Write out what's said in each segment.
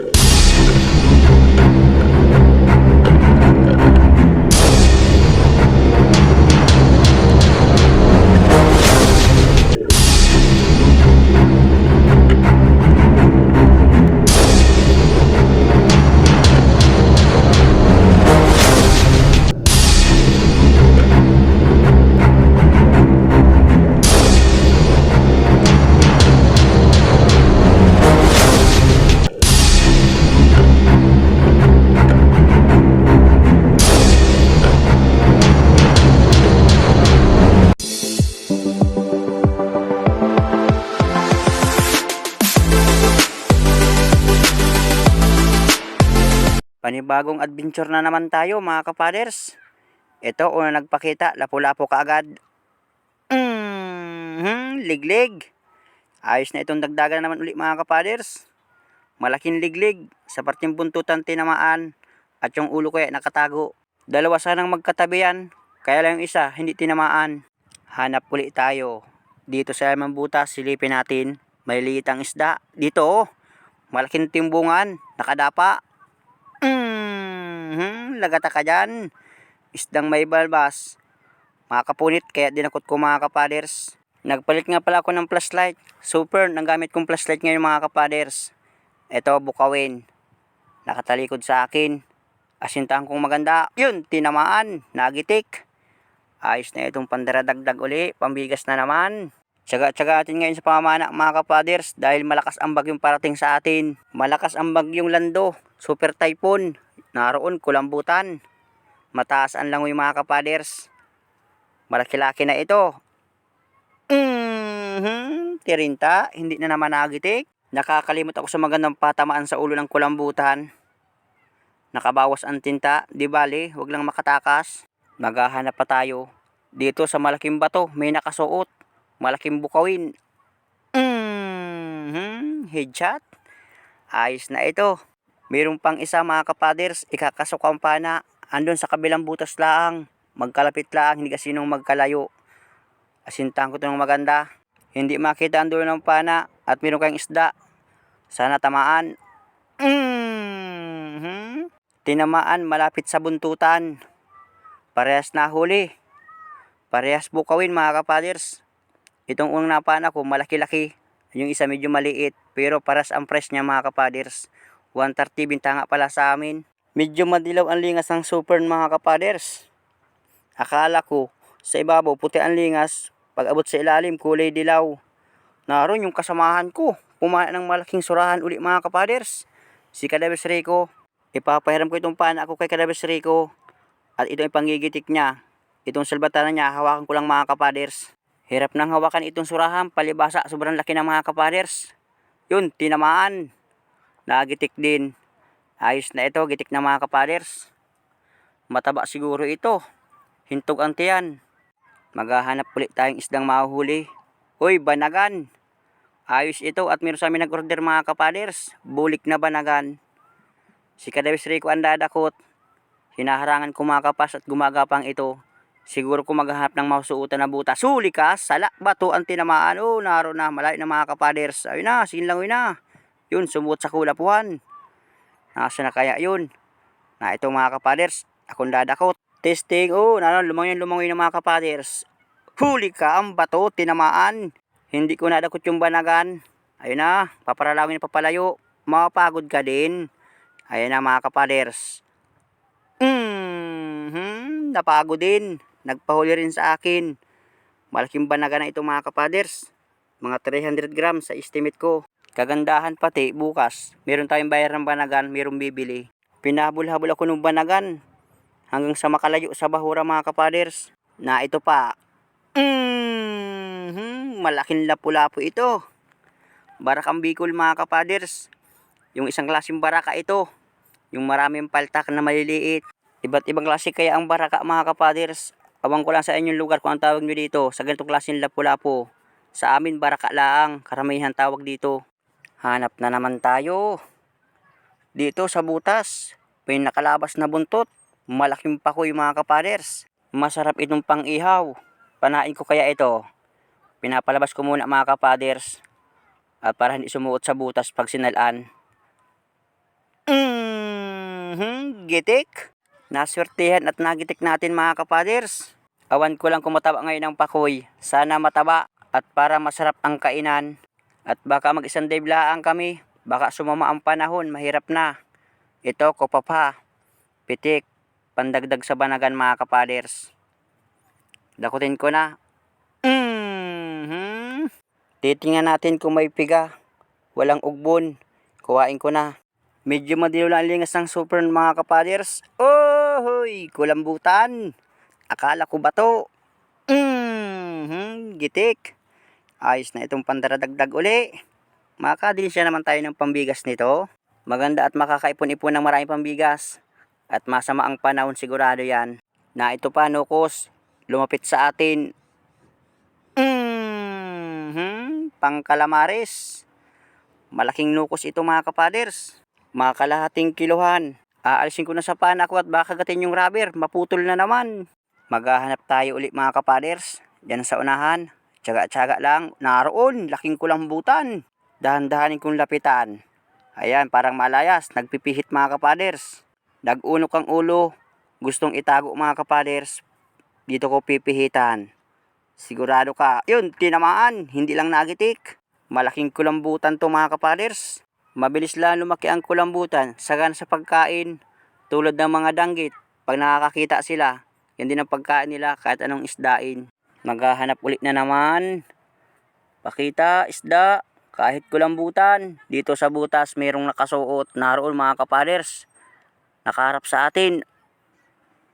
you Panibagong adventure na naman tayo mga kapaders. Ito, una nagpakita, lapu-lapo kaagad. Mm, liglig. Ayos na itong dagdagan na naman uli mga kapaders. Malaking liglig sa parteng buntutan tinamaan at yung ulo kaya nakatago. Dalawa sanang magkatabihan, kaya lang yung isa hindi tinamaan. Hanap uli tayo. Dito sa Limang Butas, silipin natin. Maliliit ang isda. Dito oh, malaking timbungan, nakadapa. Mm-hmm, lagata ka dyan. Isdang may balbas. Mga kapunit, kaya dinakot ko mga kapaders. Nagpalit nga pala ako ng flashlight. Super, nang gamit kong flashlight ngayon mga kapaders. Ito, bukawin. Nakatalikod sa akin. Asintahan kong maganda. Yun, tinamaan. Nagitik. Ayos na itong pandaradagdag uli. Pambigas na naman. Tsaga-tsaga atin ngayon sa pamamana mga kapaders dahil malakas ang bagyong parating sa atin. Malakas ang bagyong lando. Super typhoon. Naroon kulambutan. Mataas ang langoy mga kapaders. Malaki-laki na ito. Mm-hmm. Tirinta, hindi na naman nagitik. Nakakalimot ako sa magandang patamaan sa ulo ng kulambutan. Nakabawas ang tinta, di bali, wag lang makatakas. Maghahanap pa tayo. Dito sa malaking bato, may nakasuot. Malaking bukawin. Mm-hmm. Headshot. Ayos na ito. Mayroon pang isa mga kapaders, ikakasok ang pana. Andun sa kabilang butas lang. Magkalapit lang, hindi kasi nung magkalayo. Asintahan ko ito ng maganda. Hindi makita ang dulo ng pana at meron kayong isda. Sana tamaan. Mm-hmm. Tinamaan malapit sa buntutan. Parehas na huli. Parehas bukawin mga kapaders. Itong unang napana ko malaki-laki. Yung isa medyo maliit. Pero paras ang price niya mga kapaders. 130 bintanga pala sa amin. Medyo madilaw ang lingas ng super mga kapaders. Akala ko sa ibabaw puti ang lingas. Pag abot sa ilalim kulay dilaw. Naroon yung kasamahan ko. Pumana ng malaking surahan uli mga kapaders. Si Kadabes Rico. Ipapahiram ko itong pana ako kay Kadabes Rico. At ito ang pangigitik niya. Itong salbatana niya hawakan ko lang mga kapaders. Hirap nang hawakan itong surahan. Palibasa sobrang laki ng mga kapaders. Yun, tinamaan. Nagitik din. Ayos na ito, gitik na mga kapaders. Mataba siguro ito. Hintog ang tiyan. Maghahanap ulit tayong isdang mahuhuli. Uy, banagan. Ayos ito at meron sa amin nag-order mga kapaders. Bulik na banagan. Si Kadawis Rico ang dadakot. Hinaharangan ko mga kapas at gumagapang ito. Siguro ko maghahanap ng masuutan na buta. Suli ka, sala, bato ang tinamaan. Oh, naro na, malayo na mga kapaders. Ayun na, sinlangoy na. Yun, sumuot sa kulapuhan. Nasa na kaya yun? Na ito mga kapaders, akong dadakot. Testing, oh, nanon, lumangoy lumangoy ng mga kapaders. Huli ka, ang bato, tinamaan. Hindi ko nadakot yung banagan. Ayun na, paparalawin na papalayo. Mapagod ka din. Ayun na mga kapaders. Mm-hmm, napagod din. Nagpahuli rin sa akin. Malaking banaga na ito mga kapaders. Mga 300 grams sa estimate ko. Kagandahan pati bukas. Meron tayong bayar ng banagan, meron bibili. Pinahabol-habol ako ng banagan. Hanggang sa makalayo sa bahura mga kapaders. Na ito pa. Mm-hmm, malaking lapu-lapu ito. Barakang Bicol mga kapaders. Yung isang klaseng baraka ito. Yung maraming paltak na maliliit. Iba't ibang klase kaya ang baraka mga kapaders. Awang ko lang sa inyong lugar kung ang tawag nyo dito. Sa ganitong klaseng lapu-lapu. Sa amin baraka lang. Karamihan tawag dito. Hanap na naman tayo. Dito sa butas. May nakalabas na buntot. Malaking pakoy mga kapaders. Masarap itong pang-ihaw. Panain ko kaya ito. Pinapalabas ko muna mga kapaders. At para hindi sumuot sa butas pag sinalaan. Mhm, gitik. Naswertihan at nagitik natin mga kapaders. Awan ko lang kung mataba ngayon ang pakoy. Sana mataba at para masarap ang kainan. At baka mag isang day laang kami. Baka sumama ang panahon, mahirap na. Ito ko pa pa. Pitik, pandagdag sa banagan mga kapaders. Dakutin ko na. Mhm. Titingnan natin kung may piga. Walang ugbon. Kuhain ko na. Medyo madilaw lang ang lingas ng super mga kapaders. Oh, hoy, kulambutan. Akala ko ba to? Mhm, gitik. Ayos na itong pandaradagdag uli. Makadilisya naman tayo ng pambigas nito. Maganda at makakaipon-ipon ng maraming pambigas. At masama ang panahon sigurado yan. Na ito pa, Nukos, lumapit sa atin. Mhm, pangkalamares. Malaking nukos ito mga kapaders. Mga kalahating kiluhan. Aalisin ko na sa pana ko at baka gatin yung rubber. Maputol na naman. Maghahanap tayo ulit mga kapaders. Diyan sa unahan. Tsaga-tsaga lang. Naroon. Laking kulambutan. Dahan-dahanin kong lapitan. Ayan, parang malayas. Nagpipihit mga kapaders. Nag-unok ang ulo. Gustong itago mga kapaders. Dito ko pipihitan. Sigurado ka. Yun, tinamaan. Hindi lang nagitik. Malaking kulambutan to mga kapaders. Mabilis lang lumaki ang kulambutan. Sagan sa pagkain. Tulad ng mga danggit. Pag nakakakita sila, yan din ang pagkain nila kahit anong isdain. Maghahanap ulit na naman. Pakita, isda. Kahit kulambutan. Dito sa butas, mayroong nakasuot. Naroon mga kapaders. Nakaharap sa atin.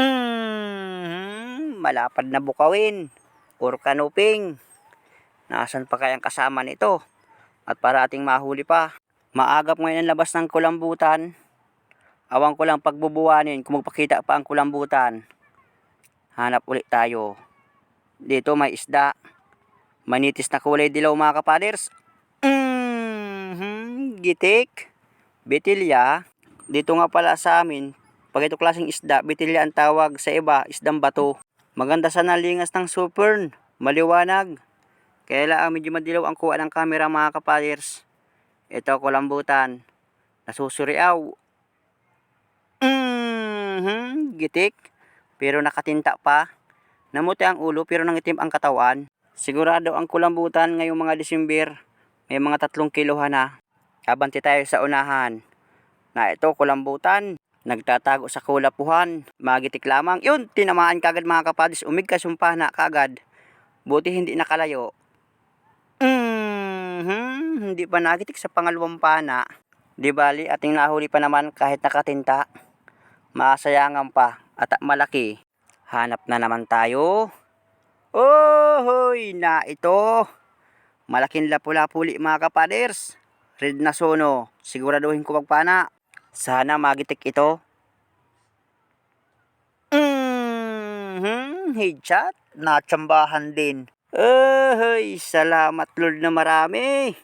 Mm, malapad na bukawin. Or kanuping. Nasaan pa kayang kasama nito? At para ating mahuli pa. Maagap ngayon ang labas ng kulambutan. Awang ko lang pagbubuwanin kung magpakita pa ang kulambutan. Hanap ulit tayo. Dito may isda. Manitis na kulay dilaw mga kapaders. Mhm, gitik. Bitilya. Dito nga pala sa amin, pag ito klaseng isda, bitilya ang tawag sa iba, isdang bato. Maganda sa nalingas ng supern. Maliwanag. Kaya lang medyo madilaw ang kuha ng camera mga kapaders. Ito kulambutan. Nasusuriaw. Mhm, gitik. Pero nakatinta pa. Namuti ang ulo pero nangitim ang katawan. Sigurado ang kulambutan ngayong mga December. May mga tatlong kilohan na. Abante tayo sa unahan. Na ito kulambutan. Nagtatago sa kulapuhan. Magitik lamang. Yun, tinamaan kagad mga kapadis. Umigkas yung pana kagad. Buti hindi nakalayo. Mhm, hindi pa nagitik sa pangalawang pana. Di bali, ating nahuli pa naman kahit nakatinta. Masayangan pa at malaki. Hanap na naman tayo. Oh, hoy, na ito. Malaking lapu-lapuli mga kapaders. Red na sono. Siguraduhin ko magpana. Sana magitik ito. Mhm, headshot. Natsambahan din. Ay, salamat Lord na marami.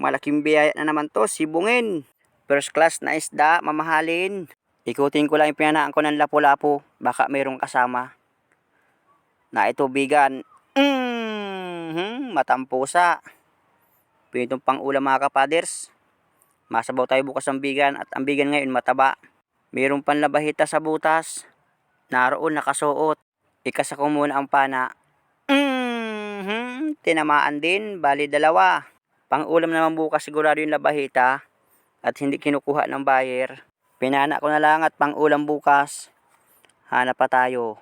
Malaking biyaya na naman to, sibungin. First class na isda, mamahalin. Ikutin ko lang yung pinanaan ko ng lapu-lapu. Baka mayroong kasama. Na ito bigan. Mhm, matampusa. Pinitong pang ulam mga kapaders. Masabaw tayo bukas ang bigan at ang bigan ngayon mataba. Mayroong panlabahita sa butas. Naroon nakasuot. Ikasa ko muna ang pana. Mhm, tinamaan din, bali dalawa. Pang ulam naman bukas sigurado yung labahita at hindi kinukuha ng buyer. Pinana ko na lang at pang ulam bukas. Hanap pa tayo.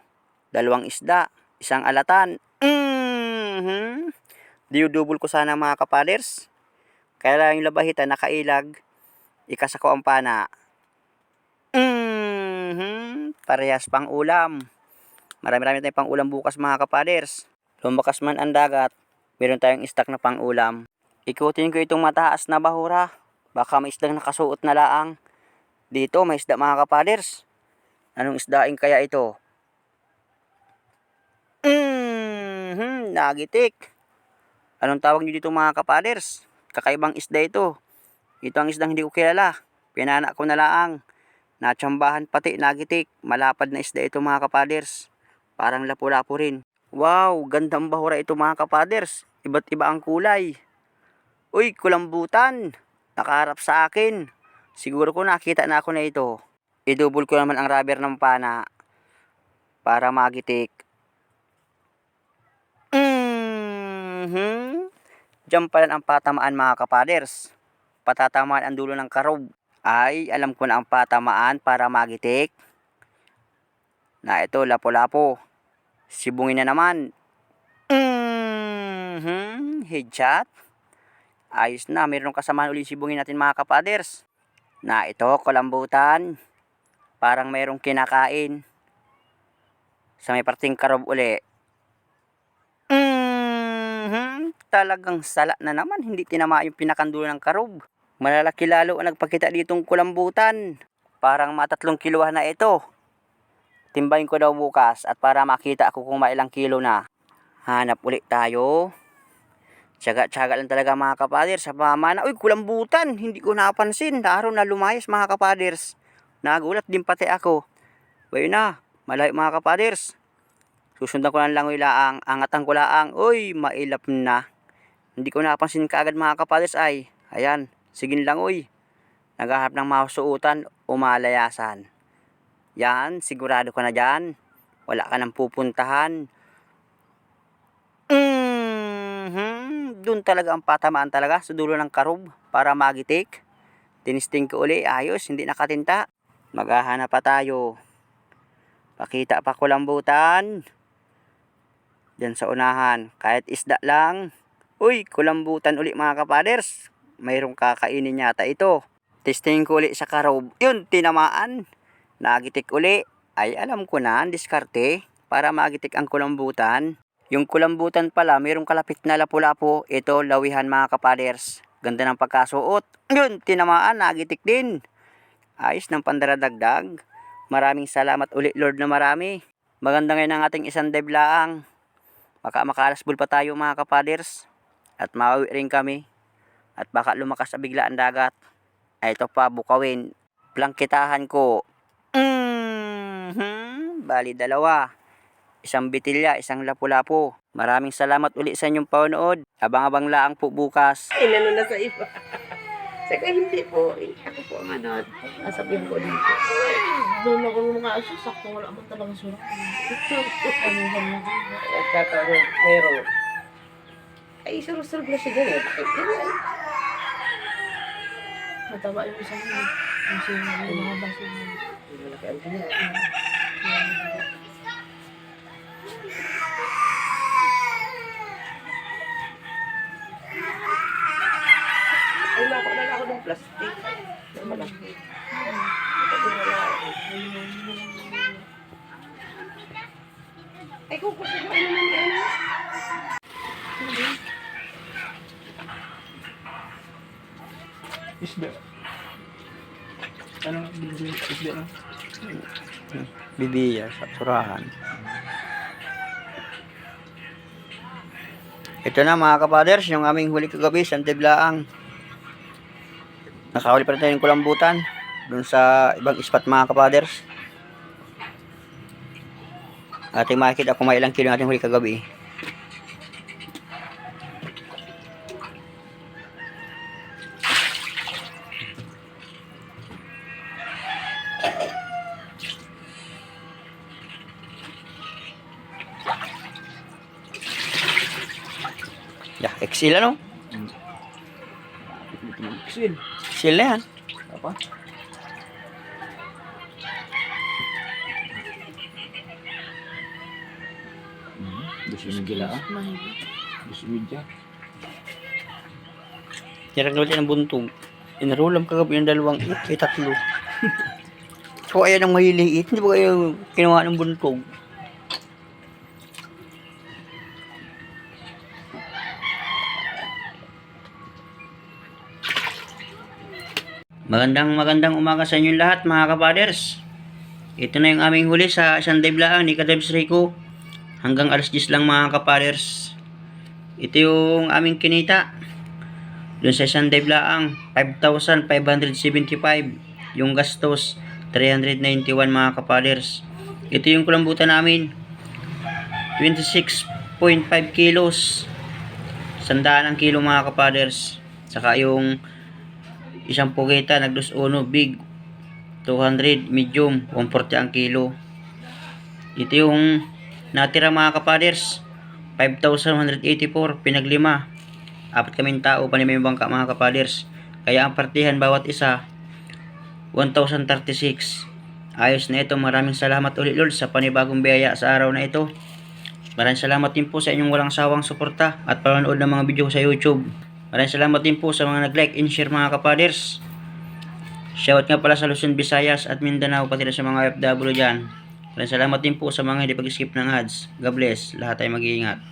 Dalawang isda, isang alatan. Mhm. Diudubol ko sana mga kapaders. Kaya lang yung labahita nakailag. Ikasa ko ang pana. Mhm. Parehas pang ulam. Marami-rami tayong pang ulam bukas mga kapaders. Lumakas man ang dagat, meron tayong stock na pang ulam. Ikutin ko itong mataas na bahura. Baka may isdang nakasuot na laang. Dito may isda mga kapaders. Anong isdaing kaya ito? Mhm, nagitik. Anong tawag niyo dito mga kapaders? Kakaibang isda ito. Ito ang isdang hindi ko kilala. Pinana ko na laang. Natsambahan pati, nagitik. Malapad na isda ito mga kapaders. Parang lapu-lapu rin. Wow, gandang bahura ito mga kapaders. Iba't iba ang kulay. Uy, kulambutan. Nakaharap sa akin. Siguro ko nakita na ako na ito. idubol ko naman ang rubber ng pana para magitik. Mhm. Diyan pala ang patamaan mga kapaders. Patatamaan ang dulo ng karob. Ay, alam ko na ang patamaan para magitik. Na ito, lapo-lapo. Sibungin na naman. Mhm. Headshot. Ayos na, mayroong kasamaan ulit sibungin natin mga kapaders. Na ito, kulambutan. Parang mayroong kinakain. Sa may parting karob uli. Mhm. Talagang sala na naman. Hindi tinama yung pinakandulo ng karob. Malalaki lalo ang nagpakita ditong kulambutan. Parang matatlong kiluhan na ito. Timbayin ko daw bukas at para makita ako kung mailang kilo na. Hanap ulit tayo. Tsaga-tsaga lang talaga mga kapaders sa pamana. Uy, kulambutan! Hindi ko napansin. Araw na lumayas mga kapaders. Nagulat din pati ako. Bayo na, malayo mga kapaders. Susundan ko lang lang laang, angatan ko laang. Uy, mailap na. Hindi ko napansin kaagad mga kapaders ay. Ayan, sigin lang uy. Naghahanap ng masuutan o malayasan. Yan, sigurado ka na dyan. Wala ka nang pupuntahan. Doon talaga ang patamaan talaga sa dulo ng karob para magitik. Tinisting ko uli, ayos, hindi nakatinta. Maghahanap pa tayo. Pakita pa kulambutan. Diyan sa unahan, kahit isda lang. Uy, kulambutan uli mga kapaders. Mayroong kakainin yata ito. Testing ko uli sa karob. Yun, tinamaan. Nagitik uli. Ay, alam ko na, diskarte. Para magitik ang kulambutan. Yung kulambutan pala, mayroong kalapit na lapu-lapo. Ito, lawihan mga kapaders. Ganda ng pagkasuot. Yun, tinamaan, nagitik din. Ayos ng pandaradagdag. Maraming salamat ulit Lord na marami. Maganda ngayon ang ating isang deblaang. Baka makalasbol pa tayo mga kapaders. At mauwi rin kami. At baka lumakas na bigla ang dagat. Ay ito pa, bukawin. Plangkitahan ko. Mhm. Bali dalawa. Isang bitilya, isang lapu-lapu. Maraming salamat uli sa inyong panonood. Abang-abang laang po bukas. Inano na sa iba. Saka hindi po. eh, Ako po ang ano. Nasabihin ko dito. Doon ako nung nga siya, sakto wala mo talagang surak. Ano ba mo? At kakaroon, meron. Ay, sarap-sarap na siya ganun. Bakit ganun? Mataba yung isang yun. Yung siya yung mga baso mo. Malaki ang ganun. Ay, nakuha na lang ako ng plastic. Na malaki. Ito wala ako. Ay, kung gusto ko, ano naman yan? Isda. Bibili isda no? Bibiya sa surahan. Ito na mga kapaders, yung aming huli kagabi sa Antiblaang. Nakahuli pa rin tayo ng kulambutan. Doon sa ibang spot mga kapaders. Ating makikita kung may ilang kilo natin huli kagabi. XL ano? Sil. Na yan. Apa? Hmm, gusto mo gila ah. Gusto mo dyan. Yarang ulit ng buntong. Inarulam kagabi ng dalawang it, kay tatlo. so, ayan ang mahiliit. Hindi ba kayo kinuha ng buntong? Magandang magandang umaga sa inyo lahat mga kapaders. Ito na yung aming huli sa dive lang ni Kadebs Rico. Hanggang alas 10 lang mga kapaders. Ito yung aming kinita. Doon sa dive lang, 5,575. Yung gastos, 391 mga kapaders. Ito yung kulambutan namin. 26.5 kilos. Sandaan ang kilo mga kapaders. Saka yung isang pugita, nagdos uno, big. 200 medium, 140 ang kilo. Ito yung natira mga kapaders. 5,184 pinaglima. Apat kaming tao panima yung bangka mga kapaders. Kaya ang partihan bawat isa 1,036. Ayos na ito. Maraming salamat ulit Lord sa panibagong biyaya sa araw na ito. Maraming salamat din po sa inyong walang sawang suporta at panonood ng mga video ko sa YouTube. Maraming salamat din po sa mga nag-like and share mga kapaders. Shoutout nga pala sa Luzon, Visayas at Mindanao pati na sa mga FW dyan. Maraming salamat din po sa mga hindi pag-skip ng ads. God bless. Lahat ay mag-iingat.